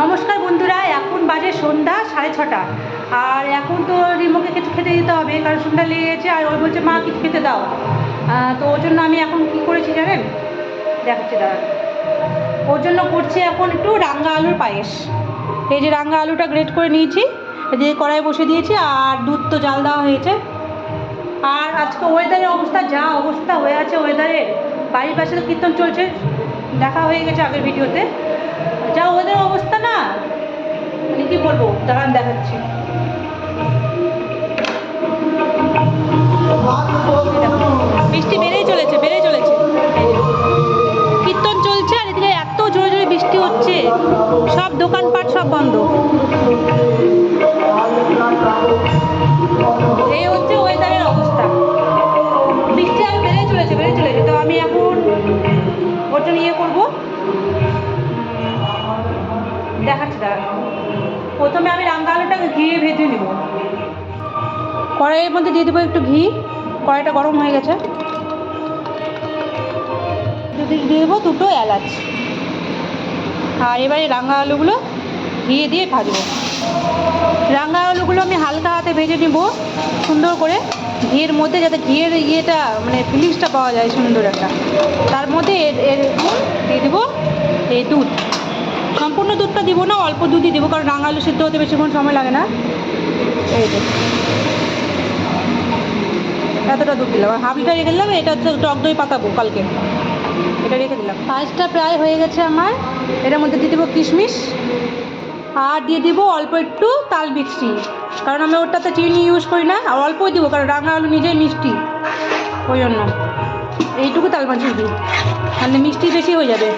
নমস্কার বন্ধুরা, এখন বাজে সন্ধ্যা, সাড়ে ছটা। আর এখন তো রিমোকে কিছু খেতে দিতে হবে, কারণ সন্ধ্যা লেগে গেছে আর ওই বলছে, মা, কিছু খেতে দাও। তো ওর জন্য আমি এখন কি করেছি জানেন? দেখাচ্ছি দাঁড়া ওর জন্য করছি এখন একটু রাঙ্গা আলুর পায়েস। এই যে রাঙ্গা আলুটা গ্রেট করে নিয়েছি দিয়ে কড়াই বসে দিয়েছি, আর দুধ তো জাল দেওয়া হয়েছে। আর আজকে ওয়েদারের অবস্থা, যা অবস্থা হয়ে আছে ওয়েদারের, বাড়ির পাশে তো কীর্তন চলছে। দেখা হয়ে গেছে আগের ভিডিওতে। যা ওদের অবস্থা না? মানে কি বলব? দাঁড়ান, দেখাচ্ছি। বৃষ্টি বেড়েই চলেছে বেড়েই চলেছে। কীর্তন চলছে আর এদিকে এত জোরে জোরে বৃষ্টি হচ্ছে। সব দোকানপাট সব বন্ধ। দেখাচ্ছি দাঁড়া প্রথমে আমি রাঙ্গা আলুটাকে ঘিয়ে ভেজে নেব। কড়াইয়ের মধ্যে দিয়ে দেবো একটু ঘি। কড়াইটা গরম হয়ে গেছে। দিয়ে দেবো দুটো এলাচ। আর এবারে রাঙ্গা আলুগুলো ঘিয়ে দিয়ে ভাজবো। রাঙ্গা আলুগুলো আমি হালকা হাতে ভেজে নেব, সুন্দর করে। ঘিয়ের মধ্যে যাতে ঘিয়ের ইয়েটা মানে ফিলিংসটা পাওয়া যায় সুন্দর একটা। তার মধ্যে এর এর দিয়ে দেবো, এই দুধ। সম্পূর্ণ দুধটা দিব না, অল্প দুধই দেবো, কারণ রাঙা আলু সিদ্ধ হতে বেশিক্ষণ সময় লাগে না। এতটা দুধ দিলাম। আর হাফ লিটার রেখে দিলাম, এটা হচ্ছে টক দই পাতাবো কালকে। এটা রেখে দিলাম। পাঁচটা প্রায় হয়ে গেছে আমার। এটার মধ্যে দিয়ে দেবো কিশমিশ। আর দিয়ে দিব অল্প একটু তাল মিষ্টি। কারণ আমি ওটাতে চিনি ইউজ করি না, আর অল্পই দিব, কারণ রাঙা আলু নিজেই মিষ্টি। ওই জন্য। এইটুকু তাল মাছি দিই। তাহলে মিষ্টি বেশি হয়ে যাবে।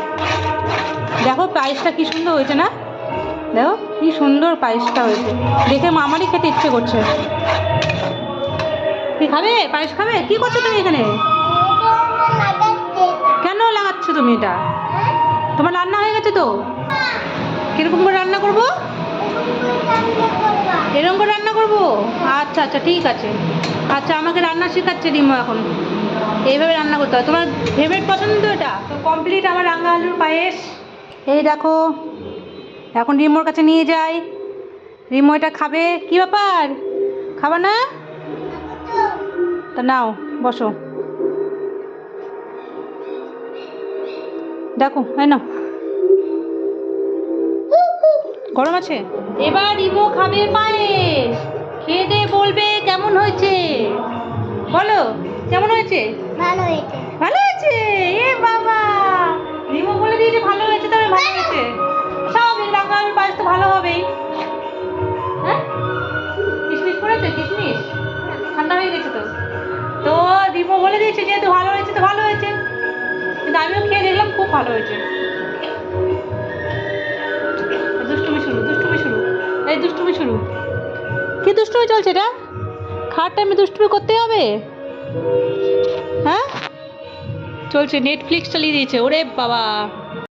দেখো পায়েসটা কি সুন্দর হয়েছে না? দেখো কি সুন্দর পায়েসটা হয়েছে। দেখে মামারই খেতে ইচ্ছে করছে। কি খাবে? পায়েস খাবে? কি করছ তুমি এখানে? কেন লাগাচ্ছ তুমি এটা? তোমার রান্না হয়ে গেছে তো? কীরকম করে রান্না করব? এরকম করে রান্না করব? আচ্ছা আচ্ছা ঠিক আছে। আচ্ছা আমাকে রান্না শেখাচ্ছে রিমো এখন। এইভাবে রান্না করতে হবে তোমার ফেভারিট পছন্দ এটা? তো কমপ্লিট আমার রাঙা আলুর পায়েস। এই দেখো এখন রিমোর কাছে নিয়ে যাই। রিমো এটা খাবে? কি ব্যাপার? খাবা না? তা নাও বসো। দেখো হ্যাঁ না গরম আছে? এবার রিমো খাবে পায়েস। খেয়ে দিয়ে বলবে কেমন হয়েছে? বলো কেমন হয়েছে? ভালো হয়েছে। ভালো হয়েছে? রিমো যেহেতু ভালো হয়েছে, তো ভালো হয়েছে। কিন্তু আমিও খেয়ে দেখলাম খুব ভালো হয়েছে। দুষ্টুমি শুরু দুষ্টুমি শুরু। এই দুষ্টুমি শুরু। কি দুষ্টুমি চলছে এটা? খাওয়ার টাইমে দুষ্টুমি করতে হবে? হ্যাঁ? চলছে নেটফ্লিক্স চালিয়ে দিয়েছে। ওরে বাবা।